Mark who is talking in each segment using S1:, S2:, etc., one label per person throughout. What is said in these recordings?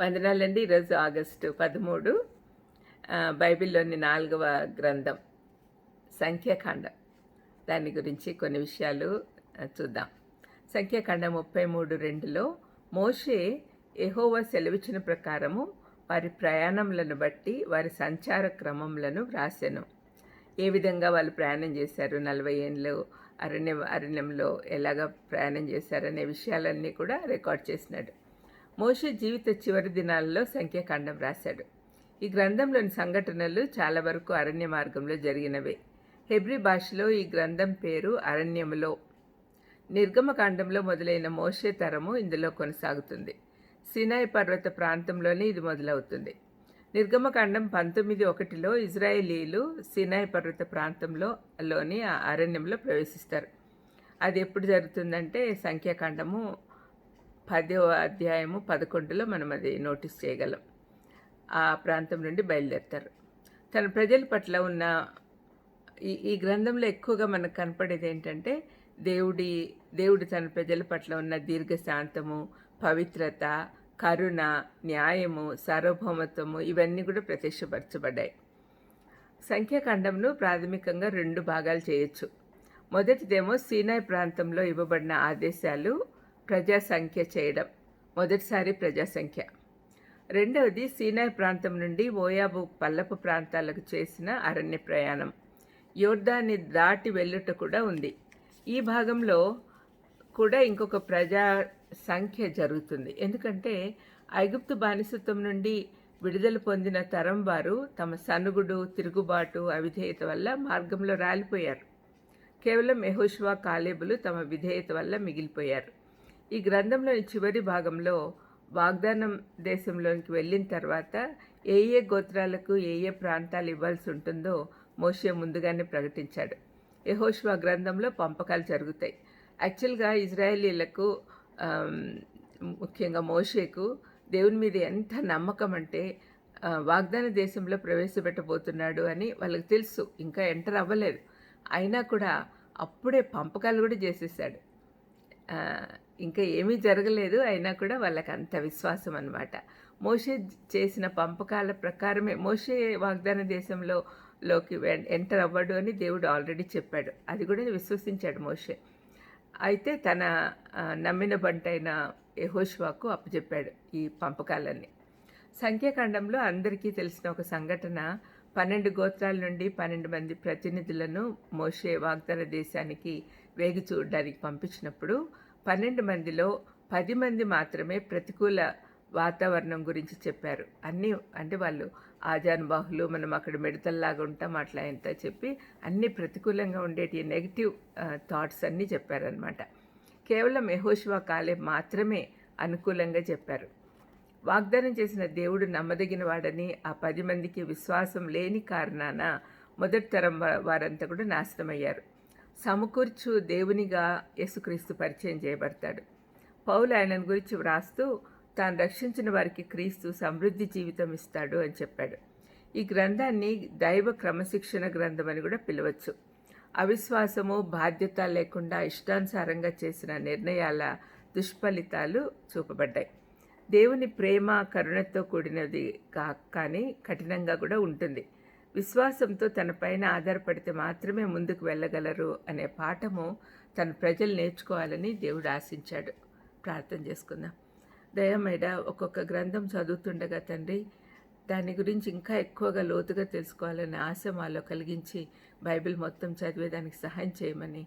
S1: వందనాలండి ఈరోజు ఆగస్టు పదమూడు. బైబిల్లోని నాలుగవ గ్రంథం సంఖ్యాకాండం. దాని గురించి కొన్ని విషయాలు చూద్దాం. సంఖ్యాకాండం ముప్పై మూడు రెండులో మోషే ఎహోవా సెలవిచ్చిన ప్రకారము వారి ప్రయాణములను బట్టి వారి సంచార క్రమములను వ్రాసెను. ఏ విధంగా వాళ్ళు ప్రయాణం చేశారు నలభై ఏళ్ళు అరణ్య అరణ్యంలో ఎలాగ ప్రయాణం చేశారనే విషయాలన్నీ కూడా రికార్డ్ చేసినాడు. మోషే జీవిత చివరి దినాలలో సంఖ్యాకాండం రాశాడు. ఈ గ్రంథంలోని సంఘటనలు చాలా వరకు అరణ్య మార్గంలో జరిగినవే. హెబ్రి భాషలో ఈ గ్రంథం పేరు అరణ్యములో. నిర్గమకాండంలో మొదలైన మోషే తరము ఇందులో కొనసాగుతుంది. సినాయి పర్వత ప్రాంతంలోనే ఇది మొదలవుతుంది. నిర్గమకాండం పంతొమ్మిది ఒకటిలో ఇజ్రాయేలీలు సినాయి పర్వత ప్రాంతంలో లోని అరణ్యంలో ప్రవేశిస్తారు. అది ఎప్పుడు జరుగుతుందంటే సంఖ్యాకాండము పదో అధ్యాయము పదకొండులో మనం అది నోటీస్ చేయగలం. ఆ ప్రాంతం నుండి బయలుదేరుతారు. తన ప్రజల పట్ల ఉన్న ఈ ఈ గ్రంథంలో ఎక్కువగా మనకు కనపడేది ఏంటంటే దేవుడి దేవుడు తన ప్రజల పట్ల ఉన్న దీర్ఘశాంతము పవిత్రత కరుణ న్యాయము సార్వభౌమత్వము ఇవన్నీ కూడా ప్రత్యక్షపరచబడ్డాయి. సంఖ్యాకాండంను ప్రాథమికంగా రెండు భాగాలు చేయొచ్చు. మొదటిదేమో సీనాయ్ ప్రాంతంలో ఇవ్వబడిన ఆదేశాలు ప్రజాసంఖ్య చేయడం. మొదటిసారి ప్రజాసంఖ్య. రెండవది సీనాయ్ ప్రాంతం నుండి ఓయాబు పల్లపు ప్రాంతాలకు చేసిన అరణ్య ప్రయాణం. యోర్దాన్ని దాటి వెళ్ళుట కూడా ఉంది. ఈ భాగంలో కూడా ఇంకొక ప్రజా సంఖ్య జరుగుతుంది. ఎందుకంటే ఐగుప్తు బానిసత్వం నుండి విడుదల పొందిన తరం వారు తమ సనుగుడు తిరుగుబాటు అవిధేయత వల్ల మార్గంలో రాలిపోయారు. కేవలం మెహోష్వా కాలేబులు తమ విధేయత వల్ల మిగిలిపోయారు. ఈ గ్రంథంలోని చివరి భాగంలో వాగ్దానం దేశంలోనికి వెళ్ళిన తర్వాత ఏ ఏ గోత్రాలకు ఏ ఏ ప్రాంతాలు ఇవ్వాల్సి ఉంటుందో మోషే ముందుగానే ప్రకటించాడు. యహోష్వా గ్రంథంలో పంపకాలు జరుగుతాయి. యాక్చువల్గా ఇజ్రాయేలీలకు ముఖ్యంగా మోషేకు దేవుని మీద ఎంత నమ్మకం అంటే వాగ్దాన దేశంలో ప్రవేశపెట్టబోతున్నాడు అని వాళ్ళకి తెలుసు. ఇంకా ఎంటర్ అవ్వలేదు. అయినా కూడా అప్పుడే పంపకాలు కూడా చేసేసాడు. ఇంకా ఏమీ జరగలేదు. అయినా కూడా వాళ్ళకి అంత విశ్వాసం అనమాట మోషే చేసిన పంపకాల ప్రకారమే మోషే వాగ్దాన దేశంలో లోకి ఎంటర్ అవ్వడు అని దేవుడు ఆల్రెడీ చెప్పాడు. అది కూడా విశ్వసించాడు మోషే. అయితే తన నమ్మిన బంటైన యహోష్వాకు అప్పచెప్పాడు ఈ పంపకాలన్నీ. సంఖ్యాకాండంలో అందరికీ తెలిసిన ఒక సంఘటన పన్నెండు గోత్రాల నుండి పన్నెండు మంది ప్రతినిధులను మోషే వాగ్దాన దేశానికి వేగి చూడడానికి పంపించినప్పుడు పన్నెండు మందిలో పది మంది మాత్రమే ప్రతికూల వాతావరణం గురించి చెప్పారు. అన్నీ అంటే వాళ్ళు ఆజానుబాహులు మనం అక్కడ మిడతల్లాగా ఉంటాం అట్లా ఎంత చెప్పి అన్ని ప్రతికూలంగా ఉండేటి నెగిటివ్ థాట్స్ అన్నీ చెప్పారనమాట కేవలం యహోశివా కాలే మాత్రమే అనుకూలంగా చెప్పారు. వాగ్దానం చేసిన దేవుడు నమ్మదగిన వాడని ఆ పది మందికి విశ్వాసం లేని కారణాన మొదటి తరం వారంతా కూడా నాశనమయ్యారు. సమకూర్చు దేవునిగా యేసుక్రీస్తు పరిచయం చేయబడతాడు. పౌలు ఆయనను గురించి వ్రాస్తూ తాను రక్షించిన వారికి క్రీస్తు సమృద్ధి జీవితం ఇస్తాడు అని చెప్పాడు. ఈ గ్రంథాన్ని దైవ క్రమశిక్షణ గ్రంథం అని కూడా పిలవచ్చు. అవిశ్వాసము బాధ్యత లేకుండా ఇష్టానుసారంగా చేసిన నిర్ణయాల దుష్ఫలితాలు చూపబడ్డాయి. దేవుని ప్రేమ కరుణతో కూడినది కా కానీ కఠినంగా కూడా ఉంటుంది. విశ్వాసంతో తనపైన ఆధారపడితే మాత్రమే ముందుకు వెళ్ళగలరు అనే పాఠము తన ప్రజలు నేర్చుకోవాలని దేవుడు ఆశించాడు. ప్రార్థన చేసుకుందాం. దయమేడ ఒక్కొక్క గ్రంథం చదువుతుండగా తండ్రి దాని గురించి ఇంకా ఎక్కువగా లోతుగా తెలుసుకోవాలనే ఆశ మాలో కలిగించి బైబిల్ మొత్తం చదివేదానికి సహాయం చేయమని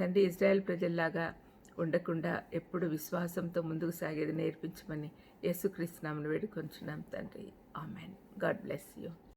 S1: తండ్రి ఇజ్రాయెల్ ప్రజల్లాగా ఉండకుండా ఎప్పుడు విశ్వాసంతో ముందుకు సాగేది నేర్పించమని యేసుక్రీస్తునామను వేడుకొంచున్నాం తండ్రి. ఆమెన్. God bless you.